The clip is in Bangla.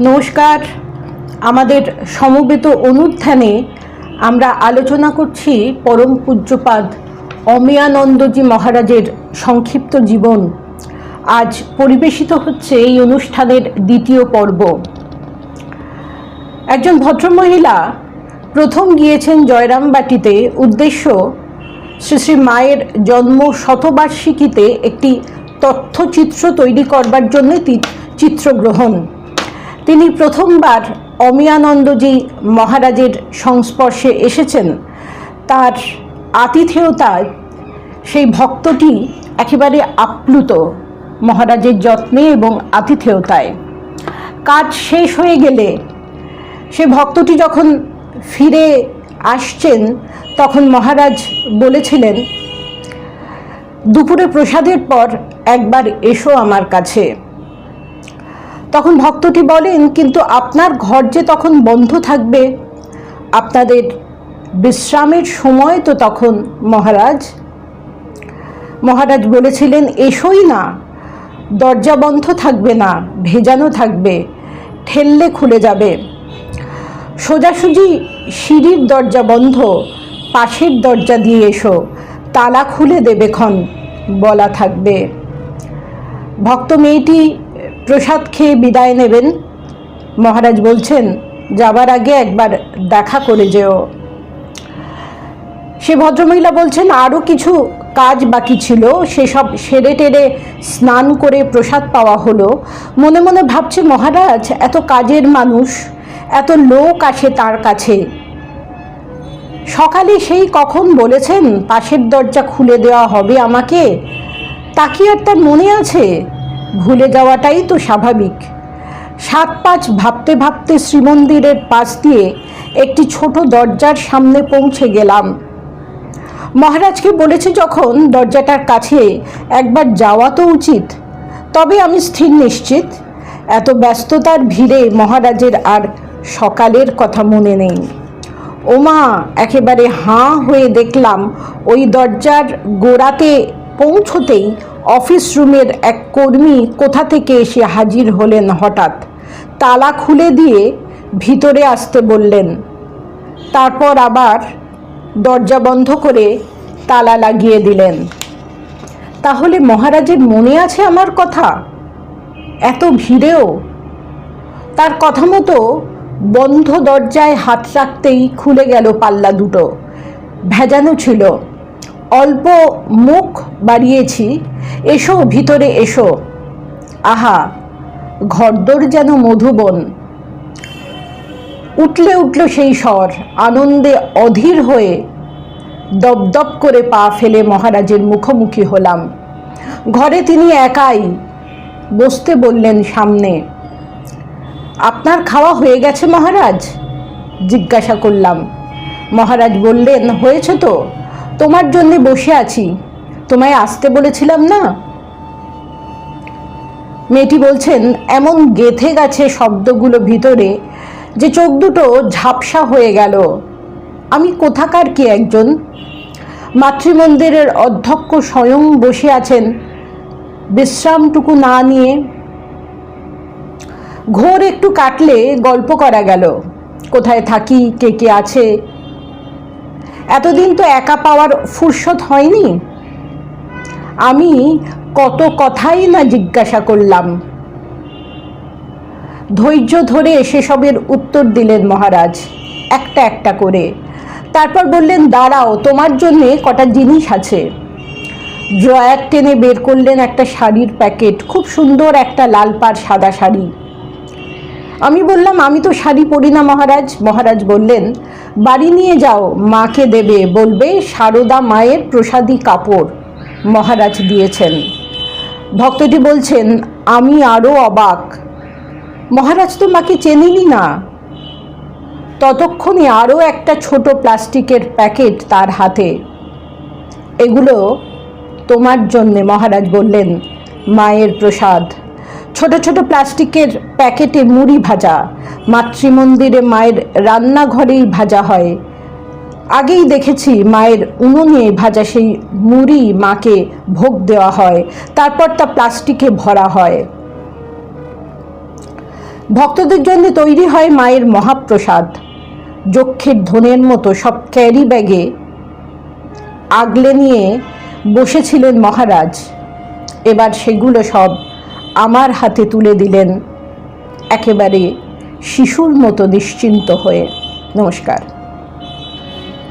নমস্কার। আমাদের সমবেত অনুধ্যানে আমরা আলোচনা করছি পরম পূজ্যপাদ অমিয়ানন্দজি মহারাজের সংক্ষিপ্ত জীবন। আজ পরিবেশিত হচ্ছে এই অনুষ্ঠানের দ্বিতীয় পর্ব। একজন ভদ্রমহিলা প্রথম গিয়েছেন জয়রামবাটিতে। উদ্দেশ্য, শ্রী শ্রী মায়ের জন্ম শতবার্ষিকীতে একটি তথ্যচিত্র তৈরি করবার জন্য চিত্রগ্রহণ। তিনি প্রথমবার অমিয়ানন্দজি মহারাজের সংস্পর্শে এসেছেন। তার আতিথেয়তায় সেই ভক্তটি একেবারে আপ্লুত মহারাজের যত্নে এবং আতিথেয়তায়। কাজ শেষ হয়ে গেলে সে ভক্তটি যখন ফিরে আসছেন, তখন মহারাজ বলেছিলেন, দুপুরে প্রসাদের পর একবার এসো আমার কাছে। তখন ভক্তটি বলেন, কিন্তু আপনার ঘর যে তখন বন্ধ থাকবে, আপনাদের বিশ্রামের সময় তো তখন মহারাজ মহারাজ বলেছিলেন, এসোই না, দরজা বন্ধ থাকবে না, ভেজানো থাকবে, ঠেললে খুলে যাবে। সোজাসুজি সিঁড়ির দরজা বন্ধ, পাশের দরজা দিয়ে এসো, তালা খুলে দেবে ক্ষণ বলা থাকবে। ভক্ত মেয়েটি প্রসাদ খেয়ে বিদায় নেবেন। মহারাজ বলছেন, যাবার আগে একবার দেখা করে যেও। সে ভদ্রমহিলা বলছেন আরও কিছু কাজ বাকি ছিল। সেসব সেরে টেরে স্নান করে প্রসাদ পাওয়া হলো। মনে মনে ভাবছে, মহারাজ, এত কাজের মানুষ, এত লোক আসে তার কাছে। সকালে সেই কখন বলেছেন, পাশের দরজা খুলে দেওয়া হবে আমাকে তা কি আর তার মনে আছে? ভুলে যাওয়াটাই তো স্বাভাবিক। সাত পাঁচ ভাবতে ভাবতে শ্রীমন্দিরের পাশ দিয়ে একটি ছোট দরজার সামনে পৌঁছে গেলাম। মহারাজকে বলেছে যখন দরজাটার কাছে একবার যাওয়া তো উচিত, তবে আমি স্থির নিশ্চিত, এত ব্যস্ততার ভিড়ে মহারাজের আর সকালের কথা মনে নেই। ওমা, একেবারে হাঁ হয়ে দেখলাম ওই দরজার গোড়াতে পৌঁছতেই অফিস রুমের এক কর্মী কোথা থেকে এসে হাজির হলেন হঠাৎ? তালা খুলে দিয়ে ভিতরে আসতে বললেন। তারপর আবার দরজা বন্ধ করে তালা লাগিয়ে দিলেন। তাহলে মহারাজের মনে আছে আমার কথা? এত ভিড়েও? তার কথা মতো বন্ধ দরজায় হাত রাখতেই খুলে গেল পাল্লা দুটো। ভেজানো ছিল। অল্প মুখ বাড়িয়েছি এসো, ভিতরে এসো। আহা, ঘরদোর যেন মধুবন। উঠলে উঠল সেই স্বর, আনন্দে অধীর হয়ে। দপদপ করে পা ফেলে মহারাজের মুখোমুখি হলাম। ঘরে তিনি একাই বসতে বললেন সামনে, আপনার খাওয়া হয়ে গেছে মহারাজ? জিজ্ঞাসা করলাম। মহারাজ বললেন, হয়েছে তো। তোমার জন্যে বসে আছি। তোমায় আসতে বলেছিলাম না? মেয়েটি বলছেন, এমন গেথে গেছে শব্দগুলো ভিতরে যে চোখ দুটো ঝাপসা হয়ে গেল। আমি কোথাকার কি একজন? মাতৃমন্দিরের অধ্যক্ষ স্বয়ং বসে আছেন। বিশ্রামটুকু না নিয়ে ঘোর একটু কাটলে গল্প করা গেল। কোথায় থাকি, কে কে আছে? এতদিন তো একা পাওয়ার ফুরসত হয়নি? আমি কত কথাই না জিজ্ঞাসা করলাম। ধৈর্য ধরে সেসবের উত্তর দিলেন মহারাজ, একটা একটা করে। তারপর বললেন, দাঁড়াও, তোমার জন্যে কটা জিনিস আছে। ড্রয়ার টেনে বের করলেন একটা শাড়ির প্যাকেট, খুব সুন্দর একটা লাল পাড় সাদা শাড়ি। আমি বললাম, আমি তো শাড়ি পরি না মহারাজ। মহারাজ বললেন, বাড়ি নিয়ে যাও, মাকে দেবে। বলবে, সারদা মায়ের প্রসাদী কাপড়। মহারাজ দিয়েছেন। ভক্তটি বলছেন, আমি আরও অবাক। মহারাজ তো মাকে চেনেনি না। ততক্ষণে আরও একটা ছোট প্লাস্টিকের প্যাকেট তার হাতে। এগুলো তোমার জন্যে, মহারাজ বললেন, মায়ের প্রসাদ। ছোট ছোট প্লাস্টিকের প্যাকেটে মুড়ি ভাজা। মাতৃমন্দিরে মায়ের রান্নাঘরেই ভাজা হয়। আগেই দেখেছি মায়ের উনুনে ভাজা সেই মুড়ি মাকে ভোগ দেওয়া হয়, তারপর তা প্লাস্টিকে ভরা হয়। ভক্তদের জন্য তৈরি হয় মায়ের মহাপ্রসাদ। যক্ষের ধনের মতো সব ক্যারি ব্যাগে আগলে নিয়ে বসেছিলেন মহারাজ। এবার সেগুলো সব আমার হাতে তুলে দিলেন একেবারে শিশুর মতো নিশ্চিন্ত হয়ে। নমস্কার।